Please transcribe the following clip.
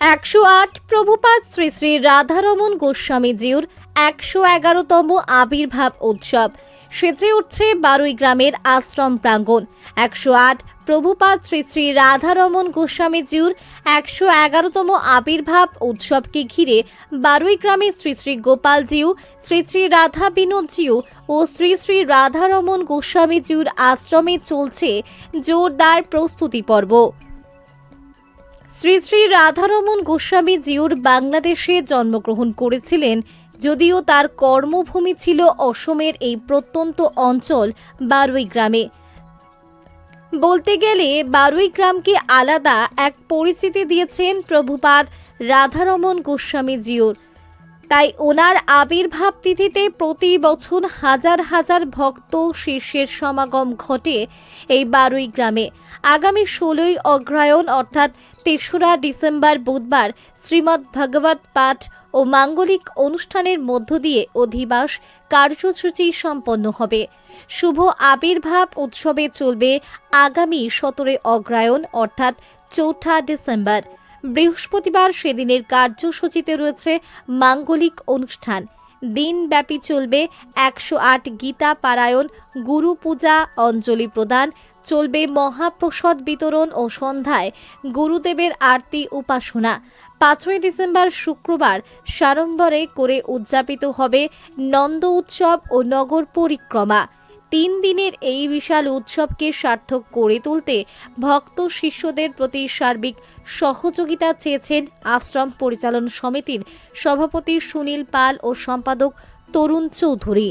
একশো আট প্রভুপাদ শ্রী শ্রী রাধারমন গোস্বামীজিউর একশো এগারোতম আবির্ভাব উৎসব। সেজে উঠছে বারুই গ্রামের আশ্রম প্রাঙ্গণ। একশো আট প্রভুপাদ শ্রী শ্রী রাধারমন গোস্বামীজিউর একশো এগারোতম আবির্ভাব উৎসবকে ঘিরে বারুই গ্রামে শ্রী শ্রী গোপালজিউ শ্রী শ্রী রাধা বিনোদজিউ ও শ্রী শ্রী রাধারমন গোস্বামীজিউর আশ্রমে চলছে জোরদার প্রস্তুতি পর্ব। শ্রী শ্রী রাধারমন গোস্বামী জিউর বাংলাদেশে জন্মগ্রহণ করেছিলেন, যদিও তার কর্মভূমি ছিল অসমের এই প্রত্যন্ত অঞ্চল বারুই গ্রামে। বলতে গেলে বারুই গ্রামকে আলাদা এক পরিচিতি দিয়েছেন প্রভুপাদ রাধারমন গোস্বামী জিউর। তাই ওনার আবির্ভাব তিথিতে প্রতি বছর হাজার হাজার ভক্ত শিষ্যের সমাগম ঘটে এই বারুই গ্রামে। আগামী ষোলোই অগ্রায়ণ অর্থাৎ তেসরা ডিসেম্বর বুধবার, শ্রীমদ্ ভগবত পাঠ ও মাঙ্গলিক অনুষ্ঠানের মধ্য দিয়ে অধিবাস কার্যসূচি সম্পন্ন হবে। শুভ আবির্ভাব উৎসবে চলবে আগামী সতেরোই অগ্রায়ণ অর্থাৎ চৌঠা ডিসেম্বর। বৃহস্পতিবার সেদিনের কার্যসূচিতে রয়েছে মাঙ্গলিক অনুষ্ঠান। দিনব্যাপী চলবে একশো আট গীতা পারায়ণ, গুরু পূজা, অঞ্জলি প্রদান, চলবে মহাপ্রসাদ বিতরণ ও সন্ধ্যায় গুরুদেবের আরতি উপাসনা। পাঁচই ডিসেম্বর শুক্রবার সাড়ম্বরে করে উদযাপিত হবে নন্দ উৎসব ও নগর পরিক্রমা। তিন দিনের এই বিশাল উৎসবকে সার্থক করে তুলতে ভক্ত শিষ্যদের প্রতি সার্বিক সহযোগিতা চেয়েছেন আশ্রম পরিচালন সমিতির সভাপতি সুনীল পাল ও সম্পাদক তরুণ চৌধুরী।